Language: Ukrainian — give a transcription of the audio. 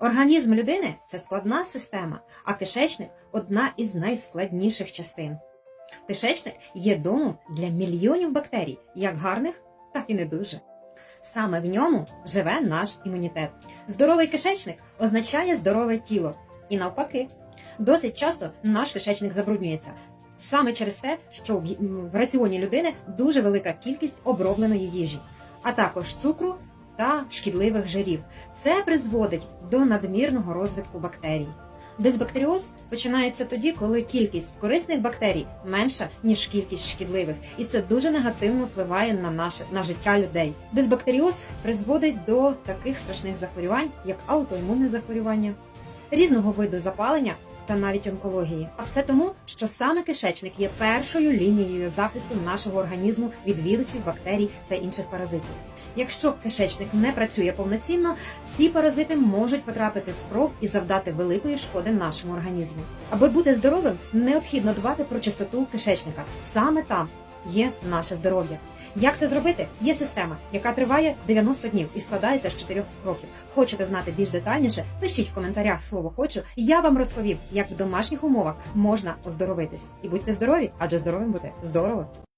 Організм людини це складна система, а кишечник одна із найскладніших частин. Кишечник є домом для мільйонів бактерій, як гарних, так і не дуже. Саме в ньому живе наш імунітет. Здоровий кишечник означає здорове тіло. І навпаки, досить часто наш кишечник забруднюється. Саме через те, що в, раціоні людини дуже велика кількість обробленої їжі, а також цукру та шкідливих жирів. Це призводить до надмірного розвитку бактерій. Дисбактеріоз починається тоді, коли кількість корисних бактерій менша, ніж кількість шкідливих, і це дуже негативно впливає на наше на життя людей. Дисбактеріоз призводить до таких страшних захворювань, як аутоімунне захворювання, різного виду запалення та навіть онкології. А все тому, що саме кишечник є першою лінією захисту нашого організму від вірусів, бактерій та інших паразитів. Якщо кишечник не працює повноцінно, ці паразити можуть потрапити в кров і завдати великої шкоди нашому організму. Аби бути здоровим, необхідно дбати про чистоту кишечника. Саме там є наше здоров'я. Як це зробити? Є система, яка триває 90 днів і складається з 4 кроків. Хочете знати більш детальніше? Пишіть в коментарях слово хочу, і я вам розповім, як в домашніх умовах можна оздоровитись. І будьте здорові, адже здоровим бути здорово.